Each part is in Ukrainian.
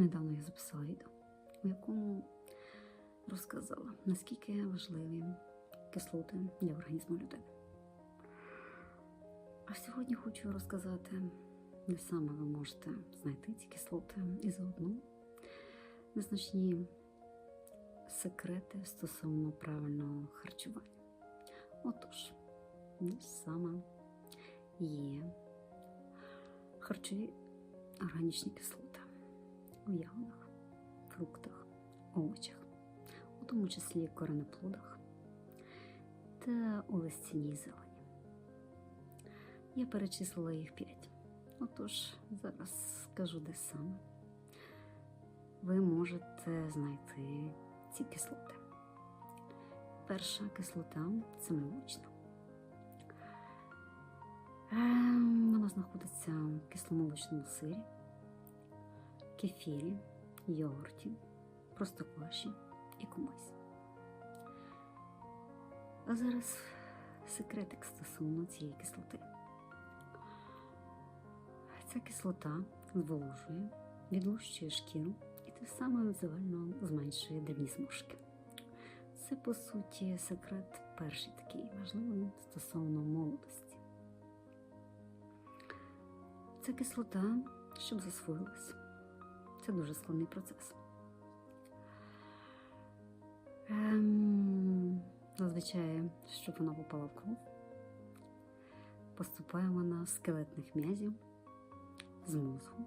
Недавно я записала відео, у якому розказала, наскільки важливі кислоти для організму людини. А сьогодні хочу розказати, де саме ви можете знайти ці кислоти і заодно незначні секрети стосовно правильного харчування. Отож, де саме є харчові органічні кислоти у ягодах, фруктах, овочах, у тому числі коренеплодах та у листяній зелені. Я перечислила їх п'ять. Отож, зараз скажу, де саме ви можете знайти ці кислоти. Перша кислота це молочна. Ем, Вона знаходиться в кисломолочному сирі, кефірі, йогурті, простокваші і кумисі. А зараз секретик стосовно цієї кислоти. Ця кислота зволожує, відлущує шкіру і тим самим візуально зменшує дрібні зморшки. Це, по суті, секрет перший такий важливий стосовно молодості. Ця кислота, щоб засвоїлась, це дуже складний процес. Ем, зазвичай, щоб вона попала в кров, поступає вона з скелетних м'язів, з мозку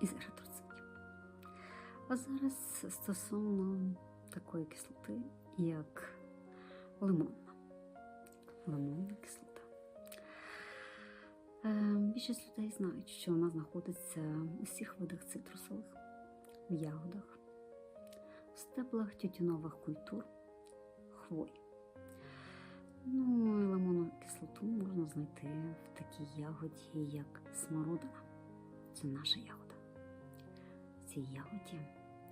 і з еритроцитів. А зараз стосовно такої кислоти, як лимонна. Лимонна кислота. Е, Більшість людей знають, що вона знаходиться у всіх видах цитрусових, в ягодах, в стеблах тютюнових культур, хвої. Ну, і лимонну кислоту можна знайти в такій ягоді, як смородина. Це наша ягода. В цій ягоді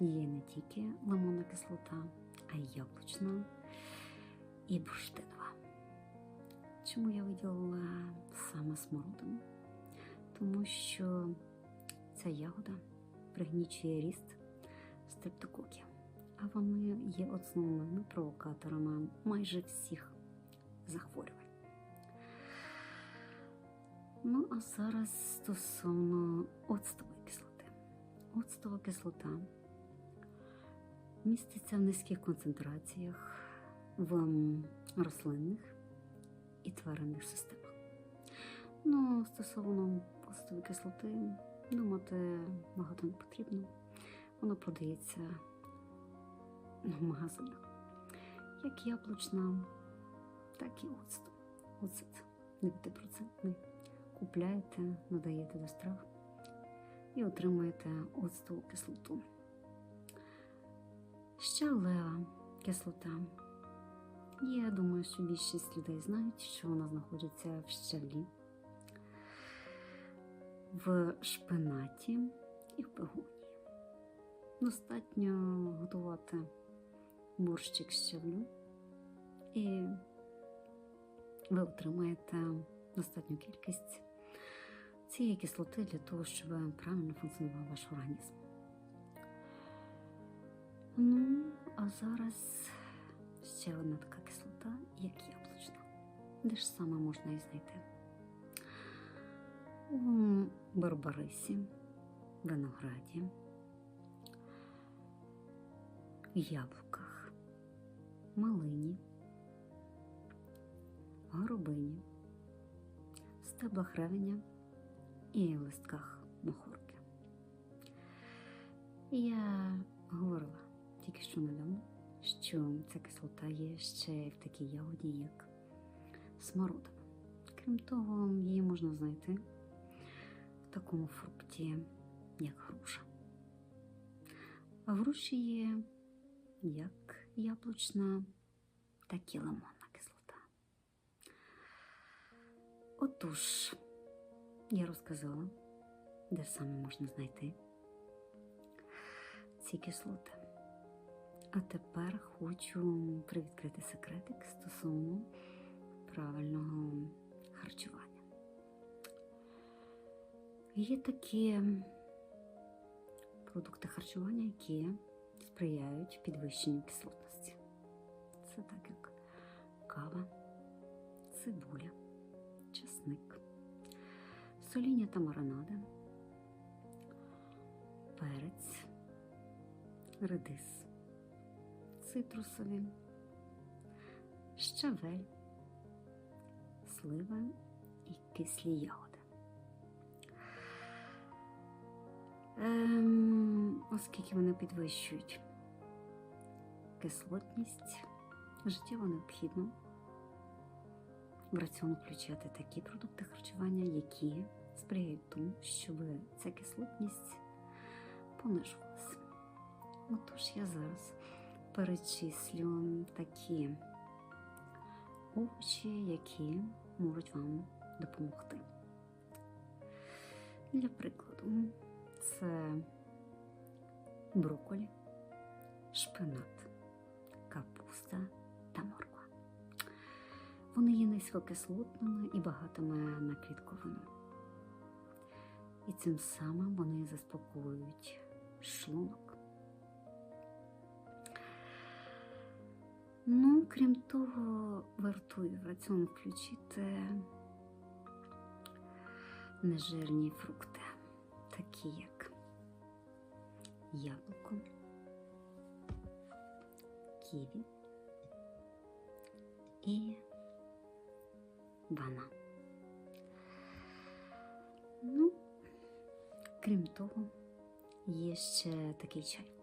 є не тільки лимонна кислота, а й яблучна і бурштинова. Чому я виділила саме смородину? Тому що ця ягода пригнічує ріст стрептококів, а вони є основними провокаторами майже всіх захворювань. Ну, а зараз стосовно оцтової кислоти. Оцтова кислота міститься в низьких концентраціях в рослинних і тваринних системах. Ну, стосовно оцтової кислоти, думати багато не потрібно. Воно продається в магазинах. Як яблучна, так і оцту. Оцет 9%. Купляєте, додаєте до страв і отримуєте оцтову кислоту. Щавлева кислота. Я думаю, що більшість людей знають, що вона знаходиться в щавлі, в шпинаті і в пегонії. Достатньо готувати борщик з щавлю, і ви отримаєте достатню кількість цієї кислоти для того, щоб правильно функціонував ваш організм. Ну, а зараз ще одна така кислота, як яблучна. Де ж саме можна її знайти? У барбарисі, винограді, яблуках, малині, горобині, стеблах ревеня і листках мохорки. Я говорила тільки що недавно, що ця кислота є ще в такій ягоді, як смородина. Крім того, її можна знайти в такому фрукті, як груша. А груші є як яблучна, так і лимонна кислота. Отож, я розказала, де саме можна знайти ці кислоти. А тепер хочу привідкрити секретик стосовно правильного харчування. Є такі продукти харчування, які сприяють підвищенню кислотності. Це так як кава, цибуля, чесник, соління та маринади, перець, редис, цитрусові, щавель, слива і кислі ягоди. Ем, оскільки вони підвищують кислотність, життєво необхідно в раціон включати такі продукти харчування, які сприяють тому, щоб ця кислотність понижувалася. Отож, я зараз перечислю такі овочі, які можуть вам допомогти. Для прикладу, це брокколі, шпинат, капуста та морква. Вони є низькокислотними і багатими на клітковину. І цим самим вони заспокоюють шлунок. Ну, крім того, вартує в раціон включити нежирні фрукти, такі як яблуко, ківі і банан. Ну, крім того, є ще такий чай.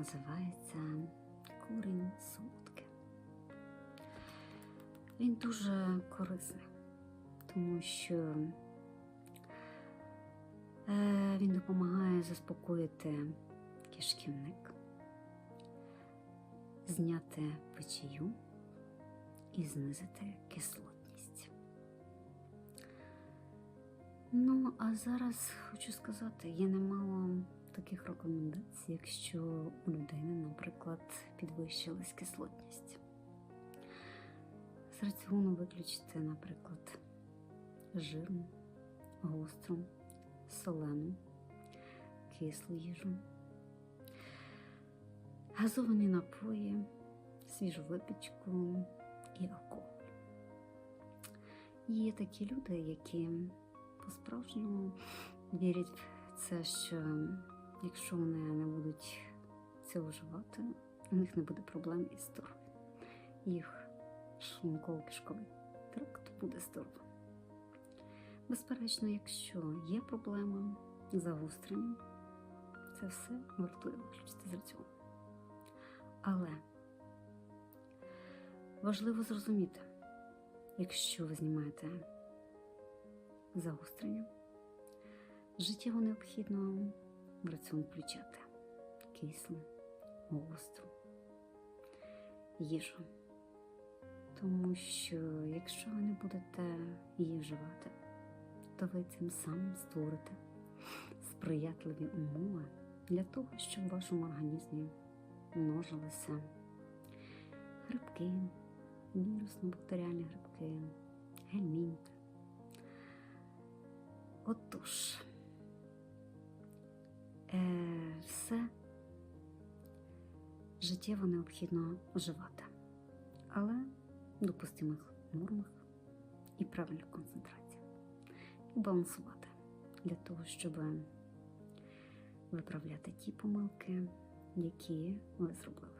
Називається курінь солодке. Він дуже корисний, тому що е, він допомагає заспокоїти кишківник, зняти печію і знизити кислотність. Ну, а зараз хочу сказати, є немало таких рекомендацій, якщо у людини, наприклад, підвищилась кислотність. З раціону виключити, наприклад, жирну, гостру, солену, кислу їжу, газовані напої, свіжу випічку і алкоголь. Є такі люди, які по-справжньому вірять в це, що якщо вони не будуть це вживати, у них не буде проблем із здоров'ям. Їх шлунково-кишковий тракт буде здоровим. Безперечно, якщо є проблема з загостренням, це все вартує виключити з раціону. Але важливо зрозуміти, якщо ви знімаєте загострення, життєво необхідно в раціон включати кислу, гостру їжу. Тому що якщо ви не будете її вживати, то ви цим самим створите сприятливі умови для того, щоб в вашому організмі множилися грибки, вірусно-бактеріальні грибки, гельмінти. Отож, все життєво необхідно вживати, але в допустимих нормах і правильних концентраціях. І балансувати для того, щоб виправляти ті помилки, які ви зробили.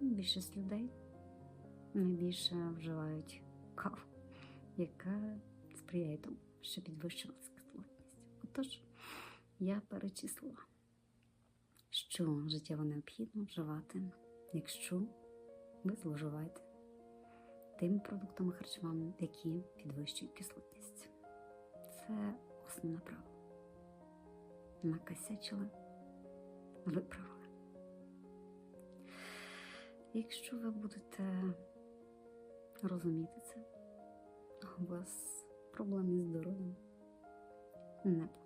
Більшість людей найбільше вживають каву, яка сприяє тому, що підвищилася кислотність. Отож, я перечислила, що життєво необхідно вживати, якщо ви зловживаєте тими продуктами харчування, які підвищують кислотність. Це основне правило. Накосячили, виправили. Якщо ви будете розуміти це, у вас проблем із здоров'ям не буде.